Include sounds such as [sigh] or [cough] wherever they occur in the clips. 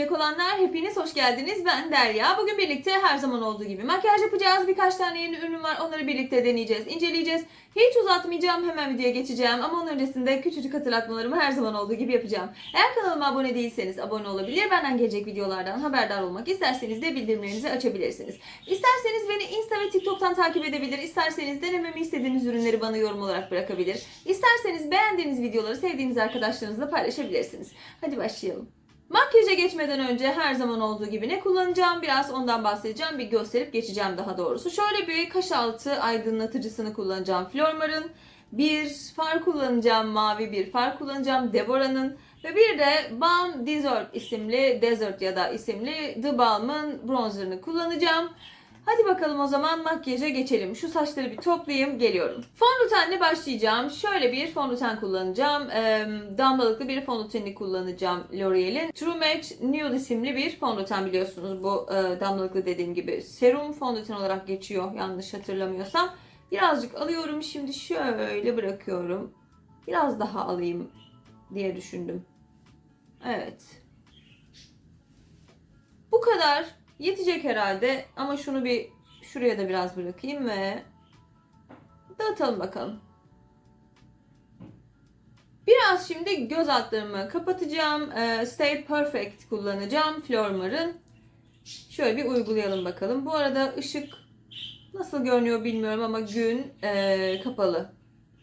izleyecek olanlar hepiniz hoş geldiniz. Ben Derya. Bugün birlikte her zaman olduğu gibi makyaj yapacağız. Birkaç tane yeni ürün var. Onları birlikte deneyeceğiz, inceleyeceğiz. Hiç uzatmayacağım. Hemen videoya geçeceğim. Ama onun öncesinde küçücük hatırlatmalarımı her zaman olduğu gibi yapacağım. Eğer kanalıma abone değilseniz abone olabilir. Benden gelecek videolardan haberdar olmak isterseniz de bildirimlerinizi açabilirsiniz. İsterseniz beni Insta ve TikTok'tan takip edebilir. İsterseniz denememi istediğiniz ürünleri bana yorum olarak bırakabilir. İsterseniz beğendiğiniz videoları sevdiğiniz arkadaşlarınızla paylaşabilirsiniz. Hadi başlayalım. Makyaja geçmeden önce her zaman olduğu gibi ne kullanacağım biraz ondan bahsedeceğim. Bir gösterip geçeceğim daha doğrusu. Şöyle bir kaş altı aydınlatıcısını kullanacağım Flormar'ın. Bir far kullanacağım mavi bir far kullanacağım Deborah'nın. Ve bir de Balm Desert isimli Desert ya da isimli The Balm'ın bronzerını kullanacağım. Hadi bakalım o zaman makyaja geçelim. Şu saçları bir toplayayım geliyorum. Fondötenle başlayacağım. Şöyle bir fondöten kullanacağım. Ee, damlalıklı bir fondöteni kullanacağım L'Oreal'in. True Match Nude isimli bir fondöten biliyorsunuz. Bu e, damlalıklı dediğim gibi serum fondöten olarak geçiyor yanlış hatırlamıyorsam. Birazcık alıyorum şimdi şöyle bırakıyorum. Biraz daha alayım diye düşündüm. Evet. Bu kadar yetecek herhalde ama şunu bir şuraya da biraz bırakayım ve dağıtalım bakalım. Biraz şimdi göz altlarımı kapatacağım. Ee, Stay Perfect kullanacağım Flormar'ın. Şöyle bir uygulayalım bakalım. Bu arada ışık nasıl görünüyor bilmiyorum ama gün ee, kapalı.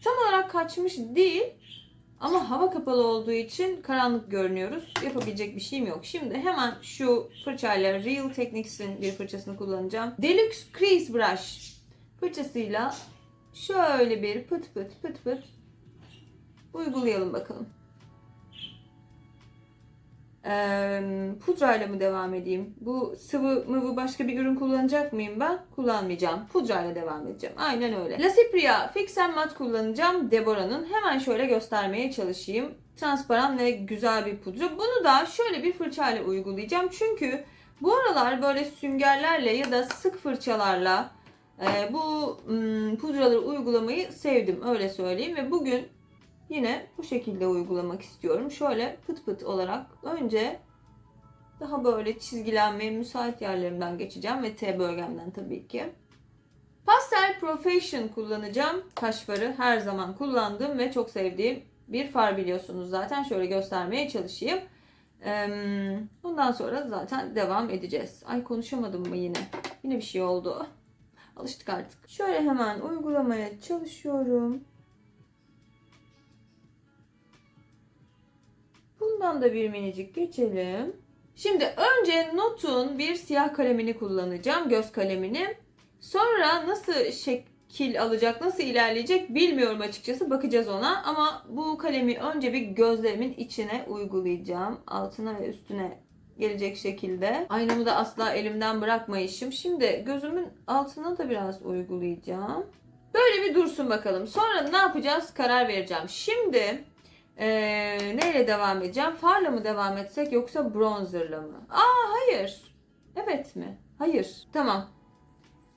Tam olarak kaçmış değil. Ama hava kapalı olduğu için karanlık görünüyoruz. Yapabilecek bir şeyim yok. Şimdi hemen şu fırçayla Real Techniques'in bir fırçasını kullanacağım. Deluxe Crease Brush fırçasıyla şöyle bir pıt pıt pıt pıt uygulayalım bakalım. Ee, pudrayla mı devam edeyim? Bu sıvı mıvı başka bir ürün kullanacak mıyım ben? Kullanmayacağım. Pudrayla devam edeceğim. Aynen öyle. La Cipria Fix and Matte kullanacağım. Deborah'ın. Hemen şöyle göstermeye çalışayım. Transparan ve güzel bir pudra. Bunu da şöyle bir fırçayla uygulayacağım. Çünkü bu aralar böyle süngerlerle ya da sık fırçalarla e, bu hmm, pudraları uygulamayı sevdim. Öyle söyleyeyim. Ve bugün Yine bu şekilde uygulamak istiyorum. Şöyle pıt pıt olarak önce daha böyle çizgilenmeye müsait yerlerimden geçeceğim ve T bölgemden tabii ki. Pastel Profession kullanacağım. Kaş farı her zaman kullandığım ve çok sevdiğim bir far biliyorsunuz zaten. Şöyle göstermeye çalışayım. Ondan sonra zaten devam edeceğiz. Ay konuşamadım mı yine? Yine bir şey oldu. Alıştık artık. Şöyle hemen uygulamaya çalışıyorum. Bundan da bir minicik geçelim. Şimdi önce Notun bir siyah kalemini kullanacağım. Göz kalemini. Sonra nasıl şekil alacak, nasıl ilerleyecek bilmiyorum açıkçası. Bakacağız ona. Ama bu kalemi önce bir gözlerimin içine uygulayacağım. Altına ve üstüne gelecek şekilde. Aynamı da asla elimden bırakmayışım. Şimdi gözümün altına da biraz uygulayacağım. Böyle bir dursun bakalım. Sonra ne yapacağız karar vereceğim. Şimdi ee, neyle devam edeceğim? Farla mı devam etsek yoksa bronzerla mı? Aa hayır. Evet mi? Hayır. Tamam.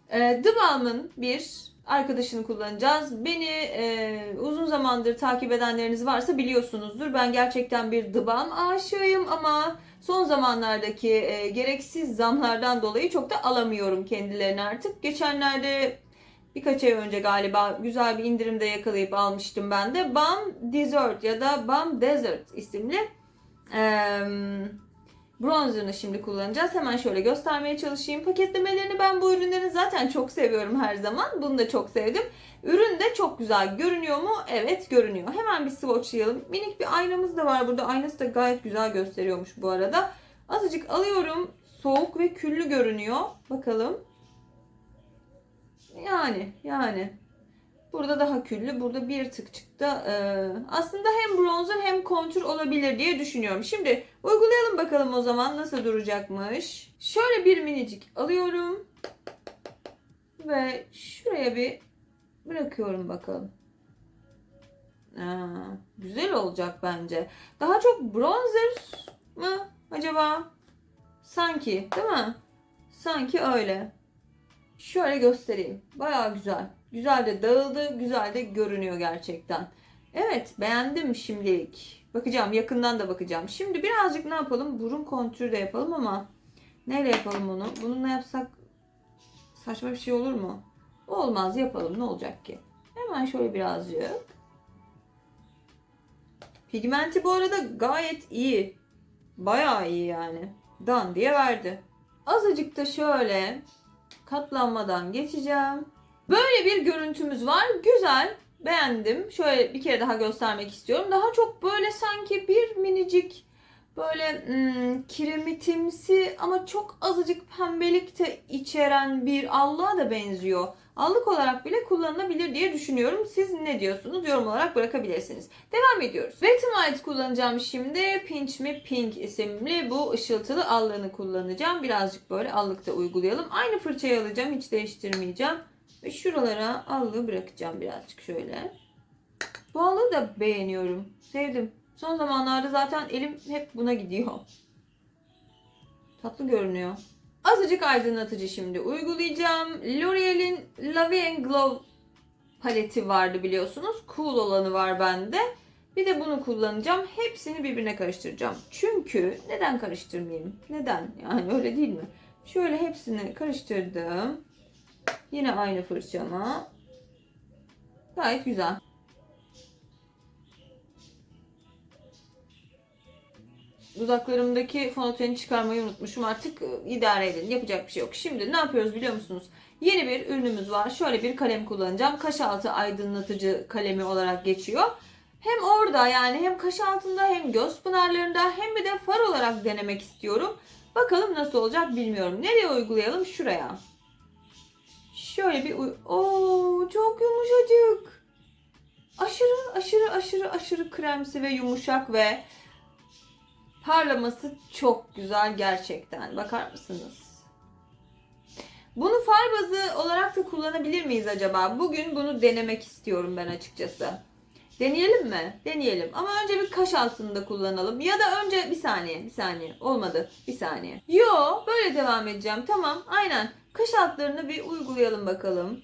Ee, The Balm'ın bir arkadaşını kullanacağız. Beni e, uzun zamandır takip edenleriniz varsa biliyorsunuzdur. Ben gerçekten bir The Balm aşığıyım ama son zamanlardaki e, gereksiz zamlardan dolayı çok da alamıyorum kendilerini artık. Geçenlerde birkaç ay önce galiba güzel bir indirimde yakalayıp almıştım ben de. Balm Desert ya da Balm Desert isimli e, bronzerını şimdi kullanacağız. Hemen şöyle göstermeye çalışayım. Paketlemelerini ben bu ürünlerin zaten çok seviyorum her zaman. Bunu da çok sevdim. Ürün de çok güzel görünüyor mu? Evet görünüyor. Hemen bir swatchlayalım. Minik bir aynamız da var burada. Aynası da gayet güzel gösteriyormuş bu arada. Azıcık alıyorum. Soğuk ve küllü görünüyor. Bakalım. Yani yani. Burada daha küllü. Burada bir tık çıktı. Ee, aslında hem bronzer hem kontür olabilir diye düşünüyorum. Şimdi uygulayalım bakalım o zaman nasıl duracakmış. Şöyle bir minicik alıyorum. Ve şuraya bir bırakıyorum bakalım. Aa, güzel olacak bence. Daha çok bronzer mı acaba? Sanki değil mi? Sanki öyle. Şöyle göstereyim. Baya güzel. Güzel de dağıldı. Güzel de görünüyor gerçekten. Evet beğendim şimdilik. Bakacağım yakından da bakacağım. Şimdi birazcık ne yapalım? Burun kontürü de yapalım ama neyle yapalım onu? Bununla yapsak saçma bir şey olur mu? Olmaz yapalım ne olacak ki? Hemen şöyle birazcık. Pigmenti bu arada gayet iyi. Bayağı iyi yani. Dan diye verdi. Azıcık da şöyle katlanmadan geçeceğim. Böyle bir görüntümüz var. Güzel. Beğendim. Şöyle bir kere daha göstermek istiyorum. Daha çok böyle sanki bir minicik böyle hmm, kiremitimsi ama çok azıcık pembelik de içeren bir allığa da benziyor. Allık olarak bile kullanılabilir diye düşünüyorum. Siz ne diyorsunuz? Yorum olarak bırakabilirsiniz. Devam ediyoruz. Wet n Wild kullanacağım şimdi. Pinch Me Pink isimli bu ışıltılı allığını kullanacağım. Birazcık böyle allıkta uygulayalım. Aynı fırçayı alacağım. Hiç değiştirmeyeceğim. Ve şuralara allığı bırakacağım birazcık şöyle. Bu allığı da beğeniyorum. Sevdim. Son zamanlarda zaten elim hep buna gidiyor. Tatlı görünüyor. Azıcık aydınlatıcı şimdi uygulayacağım. L'Oreal'in and Glow paleti vardı biliyorsunuz. Cool olanı var bende. Bir de bunu kullanacağım. Hepsini birbirine karıştıracağım. Çünkü neden karıştırmayayım? Neden? Yani öyle değil mi? Şöyle hepsini karıştırdım. Yine aynı fırçama. Gayet güzel. Dudaklarımdaki fonoteni çıkarmayı unutmuşum. Artık e, idare edin. Yapacak bir şey yok. Şimdi ne yapıyoruz biliyor musunuz? Yeni bir ürünümüz var. Şöyle bir kalem kullanacağım. Kaş altı aydınlatıcı kalemi olarak geçiyor. Hem orada yani hem kaş altında hem göz pınarlarında hem bir de far olarak denemek istiyorum. Bakalım nasıl olacak bilmiyorum. Nereye uygulayalım? Şuraya. Şöyle bir. Oo çok yumuşacık. Aşırı aşırı aşırı aşırı kremsi ve yumuşak ve parlaması çok güzel gerçekten. Bakar mısınız? Bunu far bazı olarak da kullanabilir miyiz acaba? Bugün bunu denemek istiyorum ben açıkçası. Deneyelim mi? Deneyelim. Ama önce bir kaş altında kullanalım. Ya da önce bir saniye, bir saniye. Olmadı. Bir saniye. Yo, böyle devam edeceğim. Tamam, aynen. Kaş altlarını bir uygulayalım bakalım.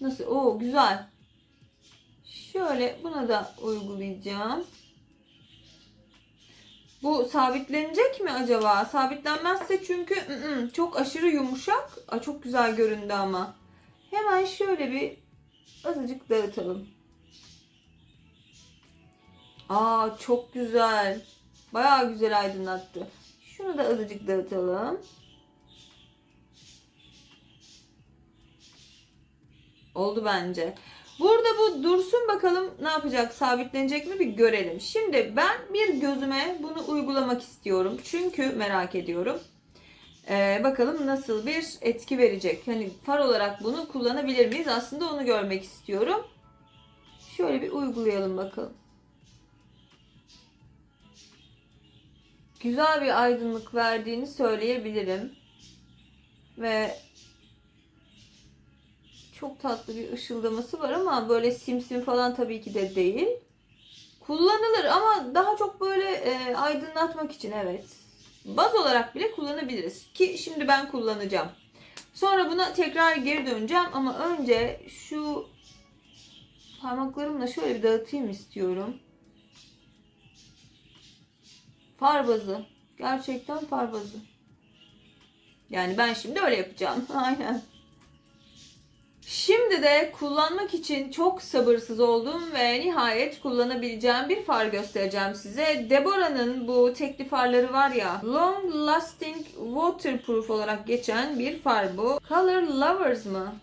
Nasıl? Oo, güzel. Şöyle buna da uygulayacağım. Bu sabitlenecek mi acaba? Sabitlenmezse çünkü ı-ı, çok aşırı yumuşak. Aa, çok güzel göründü ama. Hemen şöyle bir azıcık dağıtalım. Aa çok güzel. Bayağı güzel aydınlattı. Şunu da azıcık dağıtalım. Oldu bence. Burada bu dursun bakalım ne yapacak? Sabitlenecek mi bir görelim. Şimdi ben bir gözüme bunu uygulamak istiyorum. Çünkü merak ediyorum. Ee, bakalım nasıl bir etki verecek. Hani far olarak bunu kullanabilir miyiz? Aslında onu görmek istiyorum. Şöyle bir uygulayalım bakalım. Güzel bir aydınlık verdiğini söyleyebilirim. Ve çok tatlı bir ışıldaması var ama böyle simsim falan tabii ki de değil. Kullanılır ama daha çok böyle e, aydınlatmak için evet. Baz olarak bile kullanabiliriz. Ki şimdi ben kullanacağım. Sonra buna tekrar geri döneceğim ama önce şu parmaklarımla şöyle bir dağıtayım istiyorum. Far bazı. Gerçekten far bazı. Yani ben şimdi öyle yapacağım. [laughs] Aynen. Şimdi de kullanmak için çok sabırsız olduğum ve nihayet kullanabileceğim bir far göstereceğim size. Deborah'nın bu tekli farları var ya, Long Lasting Waterproof olarak geçen bir far bu. Color Lovers mı?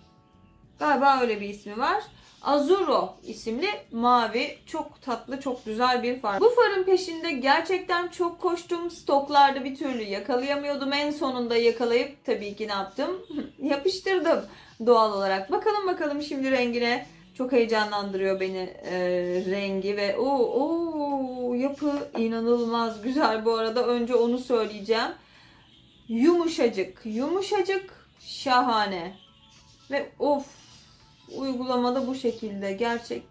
Galiba öyle bir ismi var. Azuro isimli mavi çok tatlı çok güzel bir far. Bu farın peşinde gerçekten çok koştum. Stoklarda bir türlü yakalayamıyordum. En sonunda yakalayıp tabii ki ne yaptım? [laughs] Yapıştırdım doğal olarak. Bakalım bakalım şimdi rengine. Çok heyecanlandırıyor beni e, rengi ve o o yapı inanılmaz güzel bu arada. Önce onu söyleyeceğim. Yumuşacık, yumuşacık, şahane. Ve of uygulamada bu şekilde gerçek.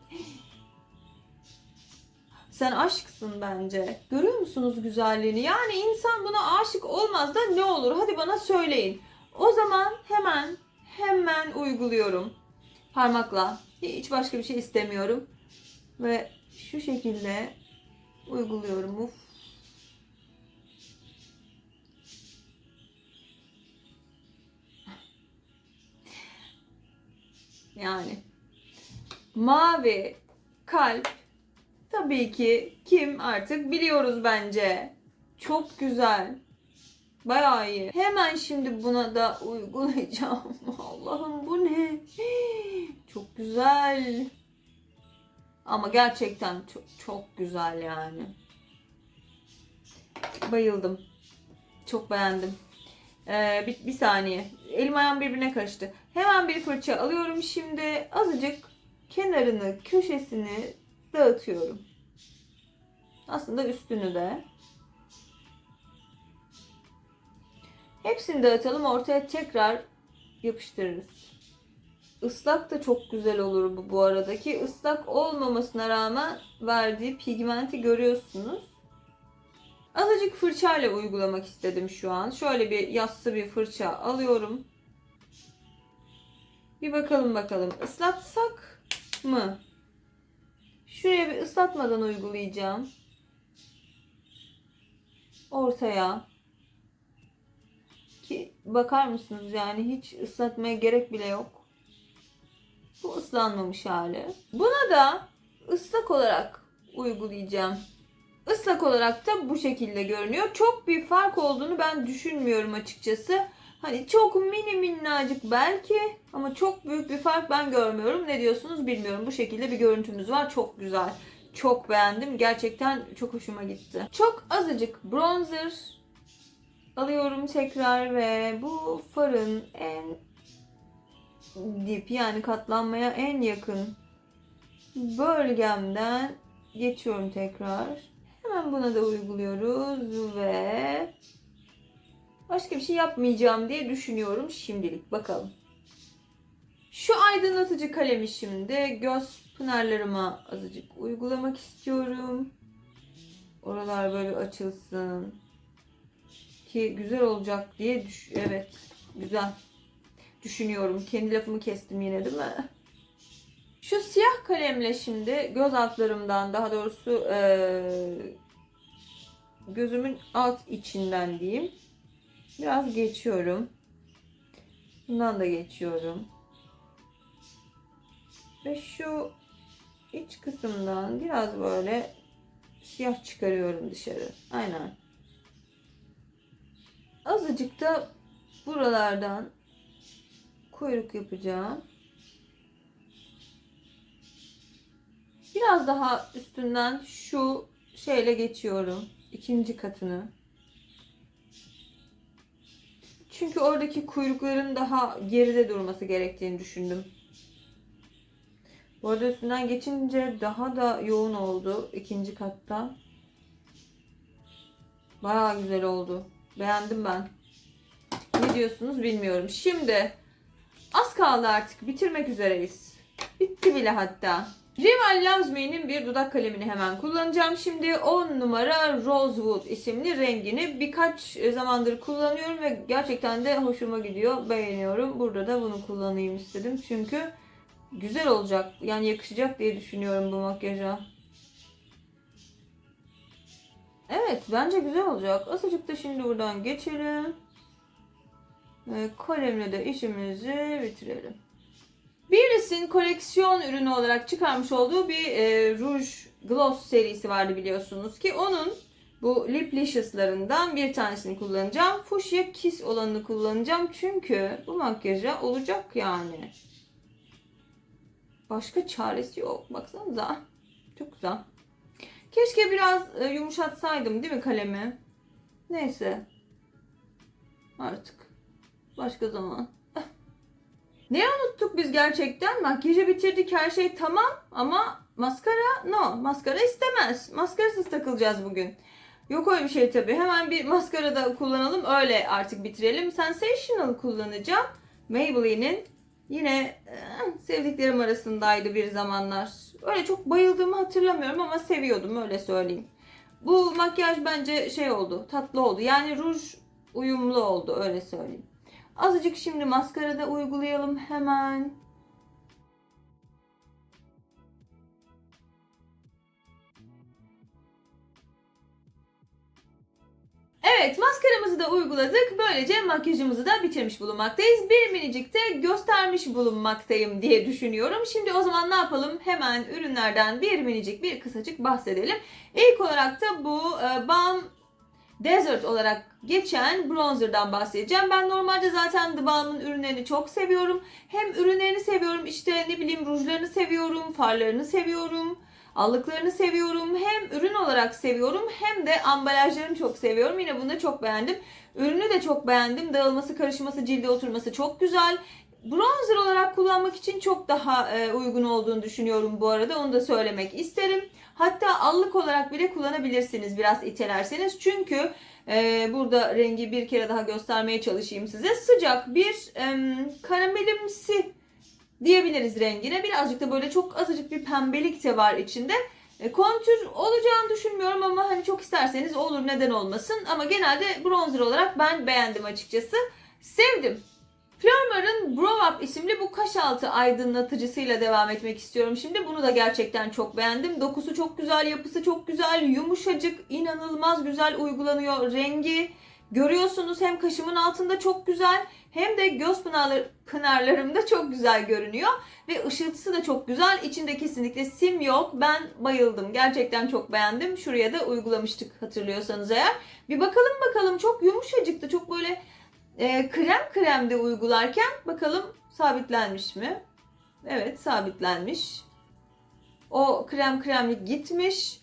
Sen aşksın bence. Görüyor musunuz güzelliğini? Yani insan buna aşık olmaz da ne olur? Hadi bana söyleyin. O zaman hemen hemen uyguluyorum. Parmakla. Hiç başka bir şey istemiyorum. Ve şu şekilde uyguluyorum. Uf. Yani mavi kalp tabii ki kim artık biliyoruz bence. Çok güzel. Bayağı iyi. Hemen şimdi buna da uygulayacağım. [laughs] Allah'ım bu ne? [gasps] Çok güzel. Ama gerçekten çok, çok güzel yani. Bayıldım. Çok beğendim. Ee, bir, bir saniye. Elim ayağım birbirine karıştı. Hemen bir fırça alıyorum şimdi. Azıcık kenarını, köşesini dağıtıyorum. Aslında üstünü de. Hepsini dağıtalım ortaya tekrar yapıştırırız. Islak da çok güzel olur bu bu aradaki. ıslak olmamasına rağmen verdiği pigmenti görüyorsunuz. Azıcık fırçayla uygulamak istedim şu an. Şöyle bir yassı bir fırça alıyorum. Bir bakalım bakalım. Islatsak mı? Şuraya bir ıslatmadan uygulayacağım. Ortaya. Bakar mısınız yani hiç ıslatmaya gerek bile yok. Bu ıslanmamış hali. Buna da ıslak olarak uygulayacağım. Islak olarak da bu şekilde görünüyor. Çok bir fark olduğunu ben düşünmüyorum açıkçası. Hani çok mini minnacık belki ama çok büyük bir fark ben görmüyorum. Ne diyorsunuz bilmiyorum. Bu şekilde bir görüntümüz var. Çok güzel. Çok beğendim. Gerçekten çok hoşuma gitti. Çok azıcık bronzer alıyorum tekrar ve bu farın en dip yani katlanmaya en yakın bölgemden geçiyorum tekrar. Hemen buna da uyguluyoruz ve başka bir şey yapmayacağım diye düşünüyorum şimdilik. Bakalım. Şu aydınlatıcı kalemi şimdi göz pınarlarıma azıcık uygulamak istiyorum. Oralar böyle açılsın. Ki güzel olacak diye düş evet güzel düşünüyorum. Kendi lafımı kestim yine değil mi? Şu siyah kalemle şimdi göz altlarımdan daha doğrusu eee, gözümün alt içinden diyeyim. Biraz geçiyorum. Bundan da geçiyorum. Ve şu iç kısımdan biraz böyle siyah çıkarıyorum dışarı. Aynen. Azıcık da buralardan kuyruk yapacağım. Biraz daha üstünden şu şeyle geçiyorum. ikinci katını. Çünkü oradaki kuyrukların daha geride durması gerektiğini düşündüm. Bu arada üstünden geçince daha da yoğun oldu ikinci katta. Bayağı güzel oldu. Beğendim ben. Ne diyorsunuz bilmiyorum. Şimdi az kaldı artık. Bitirmek üzereyiz. Bitti bile hatta. Rimmel Loves Me'nin bir dudak kalemini hemen kullanacağım. Şimdi 10 numara Rosewood isimli rengini birkaç zamandır kullanıyorum ve gerçekten de hoşuma gidiyor. Beğeniyorum. Burada da bunu kullanayım istedim. Çünkü güzel olacak. Yani yakışacak diye düşünüyorum bu makyaja. Evet bence güzel olacak. Azıcık da şimdi buradan geçelim. Ve kalemle de işimizi bitirelim. Biris'in koleksiyon ürünü olarak çıkarmış olduğu bir e, ruj gloss serisi vardı biliyorsunuz ki onun bu Liplicious'larından bir tanesini kullanacağım. Fuchsia Kiss olanını kullanacağım çünkü bu makyaja olacak yani. Başka çaresi yok. Baksanıza. Çok güzel. Keşke biraz e, yumuşatsaydım değil mi kalemi? Neyse. Artık. Başka zaman. [laughs] Ne unuttuk biz gerçekten? Makyajı bitirdik her şey tamam ama maskara no. Maskara istemez. Maskarasız takılacağız bugün. Yok öyle bir şey tabii. Hemen bir maskara da kullanalım. Öyle artık bitirelim. Sensational kullanacağım. Maybelline'in yine eh, sevdiklerim arasındaydı bir zamanlar. Öyle çok bayıldığımı hatırlamıyorum ama seviyordum öyle söyleyeyim. Bu makyaj bence şey oldu. Tatlı oldu. Yani ruj uyumlu oldu öyle söyleyeyim. Azıcık şimdi maskara da uygulayalım hemen. Evet maskaramızı da uyguladık. Böylece makyajımızı da bitirmiş bulunmaktayız. Bir minicik de göstermiş bulunmaktayım diye düşünüyorum. Şimdi o zaman ne yapalım? Hemen ürünlerden bir minicik bir kısacık bahsedelim. İlk olarak da bu e, Balm Desert olarak geçen bronzer'dan bahsedeceğim. Ben normalde zaten The Balm'ın ürünlerini çok seviyorum. Hem ürünlerini seviyorum işte ne bileyim rujlarını seviyorum, farlarını seviyorum. Allıklarını seviyorum. Hem ürün olarak seviyorum hem de ambalajlarını çok seviyorum. Yine bunu da çok beğendim. Ürünü de çok beğendim. Dağılması, karışması, cilde oturması çok güzel. Bronzer olarak kullanmak için çok daha e, uygun olduğunu düşünüyorum bu arada. Onu da söylemek isterim. Hatta allık olarak bile kullanabilirsiniz biraz itelerseniz. Çünkü e, burada rengi bir kere daha göstermeye çalışayım size. Sıcak bir karamelimsi diyebiliriz rengine. Birazcık da böyle çok azıcık bir pembelik de var içinde. E, kontür olacağını düşünmüyorum ama hani çok isterseniz olur neden olmasın. Ama genelde bronzer olarak ben beğendim açıkçası. Sevdim. Flormar'ın Brow Up isimli bu kaş altı aydınlatıcısıyla devam etmek istiyorum şimdi. Bunu da gerçekten çok beğendim. Dokusu çok güzel, yapısı çok güzel, yumuşacık, inanılmaz güzel uygulanıyor. Rengi görüyorsunuz hem kaşımın altında çok güzel hem de göz pınarlar, pınarlarımda çok güzel görünüyor. Ve ışıltısı da çok güzel. İçinde kesinlikle sim yok. Ben bayıldım. Gerçekten çok beğendim. Şuraya da uygulamıştık hatırlıyorsanız eğer. Bir bakalım bakalım. Çok yumuşacıktı. Çok böyle e, krem krem de uygularken bakalım sabitlenmiş mi? Evet sabitlenmiş. O krem kremlik gitmiş.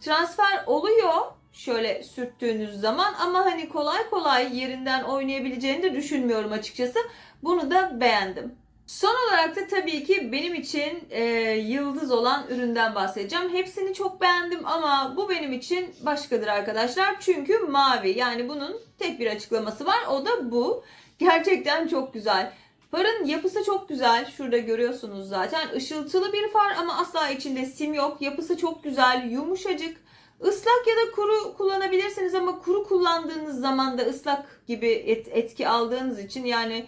Transfer oluyor şöyle sürttüğünüz zaman ama hani kolay kolay yerinden oynayabileceğini de düşünmüyorum açıkçası. Bunu da beğendim. Son olarak da tabii ki benim için e, yıldız olan üründen bahsedeceğim. Hepsini çok beğendim ama bu benim için başkadır arkadaşlar. Çünkü mavi. Yani bunun tek bir açıklaması var. O da bu. Gerçekten çok güzel. Farın yapısı çok güzel. Şurada görüyorsunuz zaten. Işıltılı bir far ama asla içinde sim yok. Yapısı çok güzel, yumuşacık. Islak ya da kuru kullanabilirsiniz ama kuru kullandığınız zaman da ıslak gibi et- etki aldığınız için yani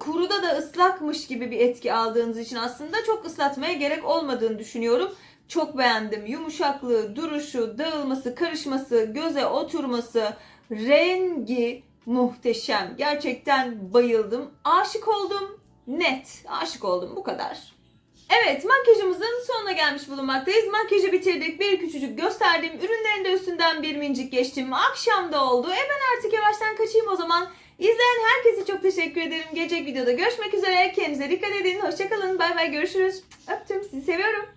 Kuruda da ıslakmış gibi bir etki aldığınız için aslında çok ıslatmaya gerek olmadığını düşünüyorum. Çok beğendim. Yumuşaklığı, duruşu, dağılması, karışması, göze oturması, rengi muhteşem. Gerçekten bayıldım. Aşık oldum. Net. Aşık oldum. Bu kadar. Evet makyajımızın sonuna gelmiş bulunmaktayız. Makyajı bitirdik. Bir küçücük gösterdiğim ürünlerin de üstünden bir mincik geçtim. Akşam da oldu. E ben artık yavaştan kaçayım o zaman. İzleyen herkese çok teşekkür ederim. Gelecek videoda görüşmek üzere. Kendinize dikkat edin. Hoşçakalın. Bay bay görüşürüz. Öptüm. Sizi seviyorum.